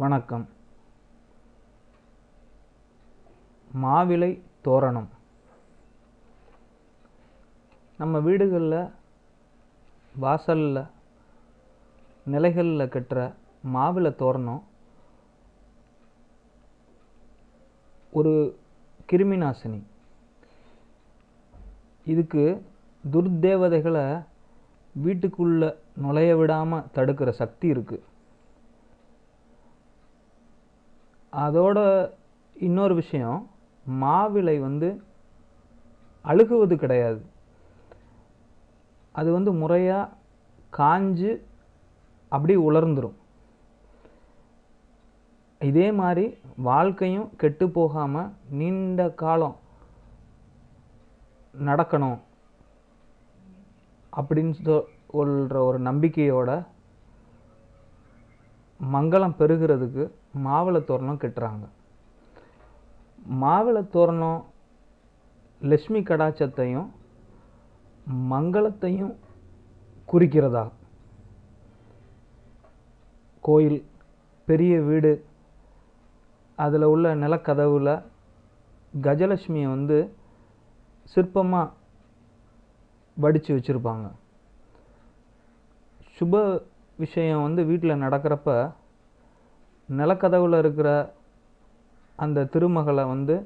வணக்கம். மாவிலை தோரணம். நம்ம வீடுகளில் வாசலில் நிலைகளில் கட்டுற மாவிலை தோரணம் ஒரு கிருமி நாசினி இதுக்கு துர்தேவதைகளை வீட்டுக்குள்ளே நுழைய விடாமல் தடுக்கிற சக்தி இருக்குது அதோட இன்னொரு விஷயம் மாவிலை வந்து அழுகுவது கிடையாது. அது வந்து முறையாக காஞ்சு அப்படியே உலர்ந்துடும் இதே மாதிரி வாழ்க்கையும் கெட்டு போகாமல் நீண்ட காலம் நடக்கணும். அப்படின்னு சொல்கிற ஒரு நம்பிக்கையோட மங்களம் பெருகிறதுக்கு மாவிளை தோரணம் கட்டுறாங்க. மாவிளை தோரணம் லட்சுமி கடாச்சத்தையும் மங்களத்தையும் குறிக்கிறதா? கோயில் பெரிய வீடு அதில் உள்ள நிலக்கதவில் கஜலட்சுமியை வந்து சிற்பமாக வடித்து வச்சுருப்பாங்க. சுப விஷயம் வந்து வீட்டில் நடக்கிறப்ப நிலக்கதவுல இருக்கிற அந்த திருமகளை வந்து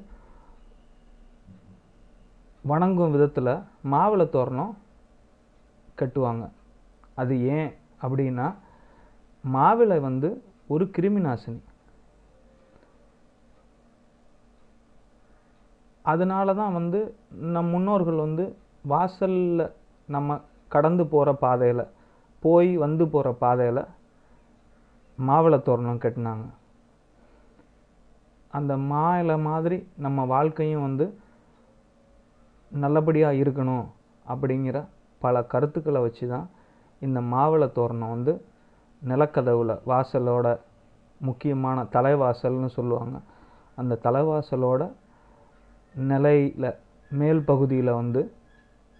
வணங்கும் விதத்தில் மாவிளை தோரணம் கட்டுவாங்க. அது ஏன் அப்படின்னா மாவிளை வந்து ஒரு கிருமி நாசினி அதனால தான் வந்து நம் முன்னோர்கள் வந்து வாசலில் நம்ம கடந்து போகிற பாதையில் போய் வந்து போகிற பாதையில் மாவிளை தோரணம் கட்டினாங்க. அந்த மா மாதிரி நம்ம வாழ்க்கையும் வந்து நல்லபடியாக இருக்கணும் அப்படிங்கிற பல கருத்துக்களை வச்சு தான் இந்த மாவிளை தோரணம் வந்து நிலக்கதவுல வாசலோட முக்கியமான தலைவாசல்னு சொல்லுவாங்க. அந்த தலைவாசலோட நிலையில் மேல் பகுதியில் வந்து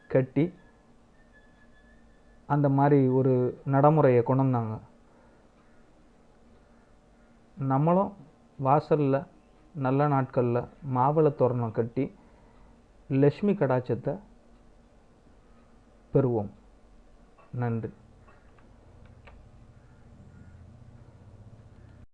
கட்டி அந்த மாதிரி ஒரு நடைமுறையை கொண்டு வந்தாங்க. நம்மளும் வாசலில் நல்ல நாட்களில் மாவிளை தோரணம் கட்டி லக்ஷ்மி கடாட்சத்தை பெறுவோம். நன்றி.